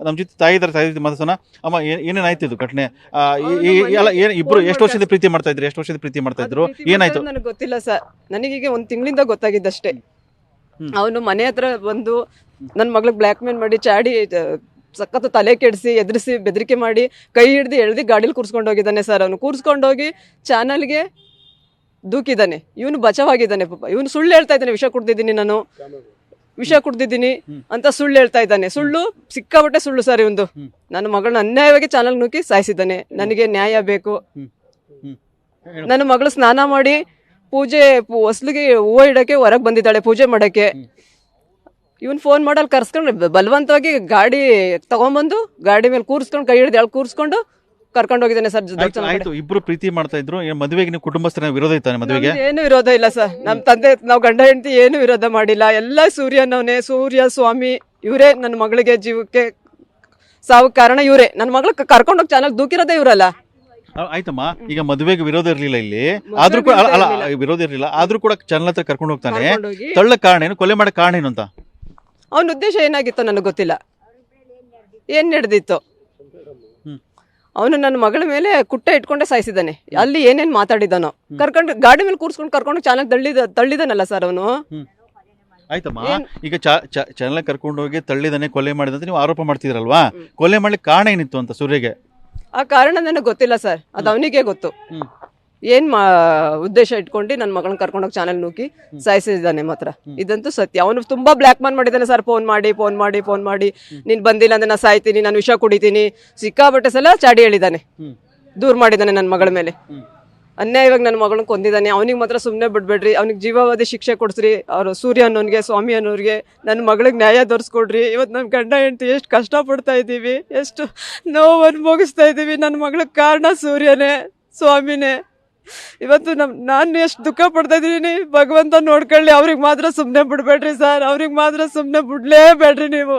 ನಮ್ಮ ಜೊತೆ ತಾಯಿ ಇದ್ದಾರೆ ತಾಯಿ ಜೊತೆ ಮಾತಾಡ್ಸೋಣ ಅಮ್ಮ ಏನ್- ಏನೇನಾಯ್ತು ಇದು ಘಟನೆ? ಅಲ್ಲ ಏನ್ ಇಬ್ರು ಎಷ್ಟು ವರ್ಷದ ಪ್ರೀತಿ ಮಾಡ್ತಾ ಇದ್ರು? ಎಷ್ಟು ವರ್ಷದ ಪ್ರೀತಿ ಮಾಡ್ತಾ ಇದ್ರು? ಏನಾಯ್ತು? ನನಗೆ ಗೊತ್ತಿಲ್ಲ ಸರ್. ನನಗೀಗ ಒಂದ್ ತಿಂಗಳಿಂದ ಗೊತ್ತಾಗಿದ್ದಷ್ಟೇ. ಅವನು ಮನೆ ಹತ್ರ ಬಂದು ನನ್ನ ಮಗಳಿಗೆ ಬ್ಲ್ಯಾಕ್ ಮೇಲ್ ಮಾಡಿ ಚಾಡಿ ಸಖತ್ ತಲೆ ಕೆಡಿಸಿ ಎದುರಿಸಿ ಬೆದರಿಕೆ ಮಾಡಿ ಕೈ ಹಿಡ್ದು ಎಳ್ದು ಗಾಡಿಲಿ ಕೂರಿಸ್ಕೊಂಡು ಹೋಗಿದ್ದಾನೆ ಸರ್ ಅವನು. ಕೂರಿಸ್ಕೊಂಡೋಗಿ ಚಾನಲ್ಗೆ ದೂಕಿದ್ದಾನೆ. ಇವನು ಬಚಾವಾಗಿದ್ದಾನೆ ಪಾಪ. ಇವನು ಸುಳ್ಳು ಹೇಳ್ತಾ ಇದ್ದಾನೆ ವಿಷ ಕುಡ್ದಿದ್ದೀನಿ ನಾನು. ವಿಷ ಕುಡ್ದಿದ್ದೀನಿ ಅಂತ ಸುಳ್ಳು ಹೇಳ್ತಾ ಇದ್ದಾನೆ. ಸುಳ್ಳು ಸಿಕ್ಕಾಪಟ್ಟೆ ಸುಳ್ಳು ಸರ್ ಒಂದು. ನನ್ನ ಮಗಳನ್ನ ಅನ್ಯಾಯವಾಗಿ ಚಾನಲ್ ನುಗ್ಗಿ ಸಾಯಿಸಿದ್ದಾನೆ. ನನಗೆ ನ್ಯಾಯ ಬೇಕು. ನನ್ನ ಮಗಳು ಸ್ನಾನ ಮಾಡಿ ಪೂಜೆ ಹೊಸ್ಲಿಗೆ ಹೂವು ಇಡಕ್ಕೆ ಹೊರಗೆ ಬಂದಿದ್ದಾಳೆ ಪೂಜೆ ಮಾಡಕ್ಕೆ. ಇವನ್ ಫೋನ್ ಮಾಡಲ್ ಕರ್ಸ್ಕೊಂಡು ಬಲವಂತವಾಗಿ ಗಾಡಿ ತಗೊಂಬಂದು ಗಾಡಿ ಮೇಲೆ ಕೂರಿಸ್ಕೊಂಡು ಕೈ ಹಿಡಿದು ಎಳ್ ಕೂರಿಸ್ಕೊಂಡು ಕರ್ಕೊಂಡು ಹೋಗಿದ್ದೇನೆ ಸರ್ ಆಯ್ತು ಆಯ್ತು. ಇಬ್ರು ಪ್ರೀತಿ ಮಾಡ್ತಾ ಇದ್ರು. ಏನ್ ಮದುವೆಗೆ ನೀವು ಕುಟುಂಬಸ್ಥರ ವಿರೋಧ ಇತ್ತಾನೆ ಮದುವೆಗೆ? ಏನು ವಿರೋಧ ಇಲ್ಲ ಸರ್. ನಮ್ಮ ತಂದೆ ನಾವು ಗಂಡ ಹೆಂಡತಿ ಏನು ವಿರೋಧ ಮಾಡಿಲ್ಲ. ಎಲ್ಲ ಸೂರ್ಯನವನೇ ಸೂರ್ಯ ಸ್ವಾಮಿ ಇವರೇ ನನ್ನ ಮಗಳಿಗೆ ಜೀವಕ್ಕೆ ಸಾವು ಕಾರಣ ಇವರೇ. ನನ್ನ ಮಗಳು ಕರ್ಕೊಂಡೋಗಿ ಚಾನಲ್ ದೂಕಿರೋದೇ ಇವರಲ್ಲ. ಆ, ಆಯ್ತಮ್ಮ. ಈಗ ಮದುವೆಗೆ ವಿರೋಧ ಇರ್ಲಿಲ್ಲ ಇಲ್ಲಿ. ಆದ್ರೂ ಕೂಡ ಅಲ್ಲ ಅಲ್ಲ ವಿರೋಧ ಇರ್ಲಿಲ್ಲ. ಆದ್ರೂ ಕೂಡ ಚಾನಲ್ ಹತ್ರ ಕರ್ಕೊಂಡು ಹೋಗ್ತಾನೆ. ಕರ್ಕೊಂಡೋಗಿ. ತಳ್ಳ ಕಾರಣ ಏನು? ಕೊಲೆ ಮಾಡೋ ಕಾರಣ ಏನು ಅಂತ? ಅವನ ಉದ್ದೇಶ ಏನಾಗಿತ್ತು ನನಗೆ ಗೊತ್ತಿಲ್ಲ. ಏನ್ ನಡೆದಿತ್ತು. ಅವನು ನನ್ನ ಮಗಳ ಮೇಲೆ ಕುಟ್ಟೆ ಇಟ್ಕೊಂಡೆ ಸಾಯಿಸಿದ್ದಾನೆ. ಅಲ್ಲಿ ಏನೇನ್ ಮಾತಾಡಿದ್ದಾನೋ. ಕರ್ಕೊಂಡು ಗಾಡಿ ಮೇಲೆ ಕೂರ್ಸ್ಕೊಂಡು ಕರ್ಕೊಂಡು ಚಾನಲ್ ತಳ್ಳಿದ ತಳ್ಳಿದಾನಲ್ಲ ಸರ್ ಅವನು. ಆಯ್ತಮ್ಮ. ಈಗ ಚಾನಲ್ ಕರ್ಕೊಂಡು ಹೋಗಿ ತಳ್ಳಿದಾನೆ ಕೊಲೆ ಮಾಡಿದಂತ ನೀವು ಆರೋಪ ಮಾಡ್ತಿದ್ರಲ್ವಾ? ಕೊಲೆ ಮಾಡ್ಲಿಕ್ಕೆ ಕಾರಣ ಏನಿತ್ತು ಅಂತ ಸೂರ್ಯಗೆ? ಆ ಕಾರಣ ನನಗೆ ಗೊತ್ತಿಲ್ಲ ಸರ್. ಅದು ಅವನಿಗೆ ಗೊತ್ತು. ಏನ್ ಮಾ ಉದ್ದೇಶ ಇಟ್ಕೊಂಡು ನನ್ನ ಮಗಳನ್ನ ಕರ್ಕೊಂಡೋಗಿ ಚಾನಲ್ ನೂಕಿ ಸಾಯಿಸಿದ್ದಾನೆ ಮಾತ್ರ. ಇದಂತೂ ಸತ್ಯ. ಅವನು ತುಂಬಾ ಬ್ಲ್ಯಾಕ್ ಮಾನ್ ಮಾಡಿದ್ದಾನೆ ಸರ್ ಫೋನ್ ಮಾಡಿ ಫೋನ್ ಮಾಡಿ ಫೋನ್ ಮಾಡಿ. ನೀನ್ ಬಂದಿಲ್ಲ ಅಂದ್ರೆ ನಾ ಸಾಯ್ತೀನಿ ನಾನು ವಿಷ ಕುಡಿತೀನಿ. ಸಿಕ್ಕಾಬಟ್ಟೆ ಸಲ ಚಾಡಿ ಹೇಳಿದ್ದಾನೆ. ದೂರ ಮಾಡಿದ್ದಾನೆ ನನ್ನ ಮಗಳ ಮೇಲೆ. ಅನ್ಯಾಯವಾಗಿ ನನ್ನ ಮಗಳನ್ನ ಕೊಂದಿದ್ದಾನೆ. ಅವನಿಗೆ ಮಾತ್ರ ಸುಮ್ಮನೆ ಬಿಡ್ಬೇಡ್ರಿ. ಅವ್ನಿಗೆ ಜೀವಾವಧಿ ಶಿಕ್ಷೆ ಕೊಡಿಸ್ರಿ. ಅವರು ಸೂರ್ಯ ಅನ್ನೋನ್ಗೆ ಸ್ವಾಮಿ ಅನ್ನೋರಿಗೆ ನನ್ನ ಮಗಳಿಗೆ ನ್ಯಾಯ ತೋರಿಸ್ಕೊಡ್ರಿ ಇವತ್ತು ನನ್ನ ಗಂಡ ಹೆಂಡತಿ ಎಷ್ಟು ಕಷ್ಟಪಡ್ತಾ ಇದ್ದೀವಿ. ಎಷ್ಟು ನೋವು ಅನುಭವಿಸ್ತಾ ಇದ್ದೀವಿ. ನನ್ನ ಮಗಳಿಗೆ ಕಾರಣ ಸೂರ್ಯನೇ ಸ್ವಾಮಿನೇ. ಇವತ್ತು ನಮ್ ನಾನು ಎಷ್ಟು ದುಃಖ ಪಡ್ತಾ ಇದ್ದೀನಿ. ಭಗವಂತ ನೋಡ್ಕೊಳ್ಳಿ, ಅವ್ರಿಗೆ ಮಾತ್ರ ಸುಮ್ಮನೆ ಬಿಡ್ಬೇಡ್ರಿ ಸರ್. ಅವ್ರಿಗೆ ಮಾತ್ರ ಸುಮ್ಮನೆ ಬಿಡ್ಲೇಬೇಡ್ರಿ ನೀವು.